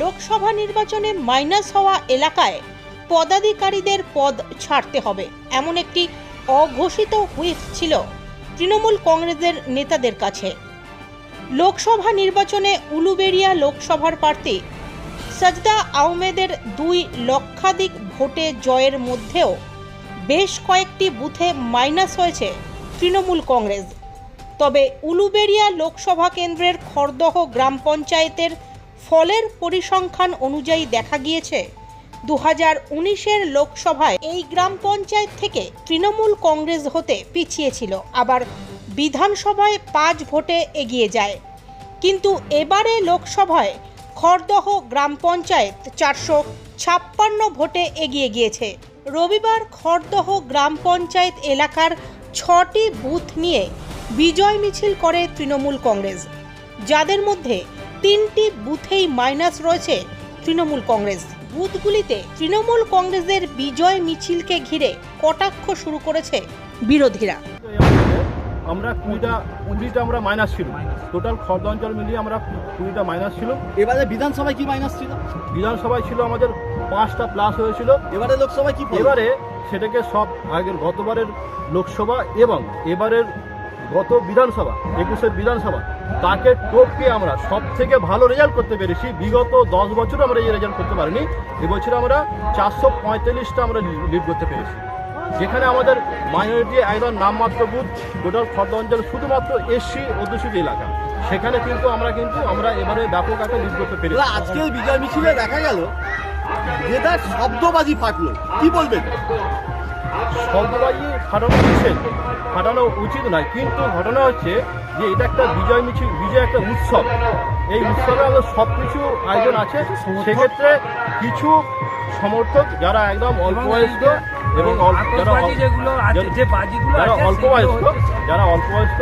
লোকসভা নির্বাচনে মাইনাস হওয়া এলাকায় পদাধিকারীদের পদ ছাড়তে হবে, এমন একটি অঘোষিত হুইপ ছিল তৃণমূল কংগ্রেসের নেতাদের কাছে। লোকসভা নির্বাচনে উলুবেড়িয়া লোকসভার প্রার্থী সাজদা আহমেদের দুই লক্ষাধিক ভোটে জয়ের মধ্যেও বেশ কয়েকটি বুথে মাইনাস হয়েছে তৃণমূল কংগ্রেস। তবে উলুবেড়িয়া লোকসভা কেন্দ্রের খড়দহ গ্রাম পঞ্চায়েতের ফলের পরিসংখ্যান অনুযায়ী দেখা গিয়েছে দু হাজার উনিশের লোকসভায় এই গ্রাম পঞ্চায়েত থেকে তৃণমূল কংগ্রেস হতে পিছিয়ে ছিল। আবার বিধানসভায় পাঁচ ভোটে এগিয়ে যায়। কিন্তু এবারে লোকসভায় খড়দহ গ্রাম পঞ্চায়েত চারশো ছাপ্পান্ন ভোটে এগিয়ে গিয়েছে। রবিবার খড়দহ গ্রাম পঞ্চায়েত এলাকার ছটি বুথ নিয়ে বিজয় মিছিল করে তৃণমূল কংগ্রেস। যাদের মধ্যে তিনটি বুথেই মাইনাস রয়েছে তৃণমূল কংগ্রেস। বুথগুলিতে তৃণমূল কংগ্রেসের বিজয় মিছিলকে ঘিরে কটাক্ষ শুরু করেছে বিরোধীরা। আমরা কুড়িটা কুড়িটা আমরা মাইনাস ছিল। টোটাল খর্দ অঞ্চল মিলিয়ে আমরা কুড়িটা মাইনাস ছিল। এবারে বিধানসভায় কি মাইনাস ছিল? বিধানসভায় ছিল আমাদের পাঁচটা প্লাস হয়েছিল। এবারে লোকসভায় কি? এবারে সেটাকে সব আগের গতবারের লোকসভা এবং এবারের গত বিধানসভা একুশের বিধানসভা তাকে টপকে আমরা সব থেকে ভালো রেজাল্ট করতে পেরেছি। বিগত দশ বছর আমরা এই রেজাল্ট করতে পারিনি। এবছর আমরা চারশো পঁয়তাল্লিশটা আমরা লিড করতে পেরেছি। যেখানে আমাদের মাইনরিটি একদম নামমাত্র বুথ গোটাল খর্দ অঞ্চল শুধুমাত্র এসসি অধ্যুষিত এলাকা। সেখানে কিন্তু আমরা কিন্তু আমরা এবারে ব্যাপক একটা লিড করতে পেরেছি। আজকের বিজয় মিছিলে দেখা গেল যে শব্দবাজি ফাটলো। কি বলবেন? শব্দবাজি ফাটানো উচিত ফাটানো উচিত নয়। কিন্তু ঘটনা হচ্ছে যে এটা একটা বিজয় মিছিল বিজয় একটা উৎসব। এই উৎসবে আমাদের সব কিছু আয়োজন আছে। সেক্ষেত্রে কিছু সমর্থক যারা একদম অল্প বয়স্ক এবং অল্প- যারা অল্প- যেগুলো যারা- যে বাজিগুলো যারা আছে অল্প সেগুলো বয়স্ক যারা অল্প বয়স্ক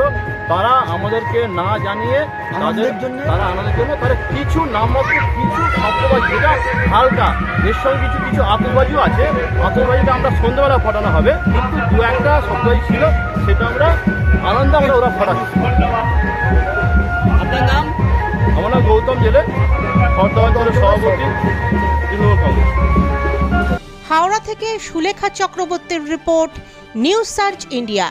তারা আমাদেরকে না জানিয়ে তাদের জন্য? তারা আনন্দের জন্য তারা কিছু নামমাত্র কিছু শব্দবাজি যেটা হালকা এর সঙ্গে কিছু কিছু আতসবাজিও আছে। আতসবাজিটা আমরা সন্ধ্যেবেলা ফটানো হবে কিন্তু দু একটা শব্দবাজি ছিল সেটা আমরা আনন্দে আমরা ওরা ফাটাচ্ছি। আপনার নাম? আমার নাম গৌতম জেলে অঞ্চলের সভাপতি। থেকে সুলেখা চক্রবর্তীর রিপোর্ট নিউজ সার্চ ইন্ডিয়া।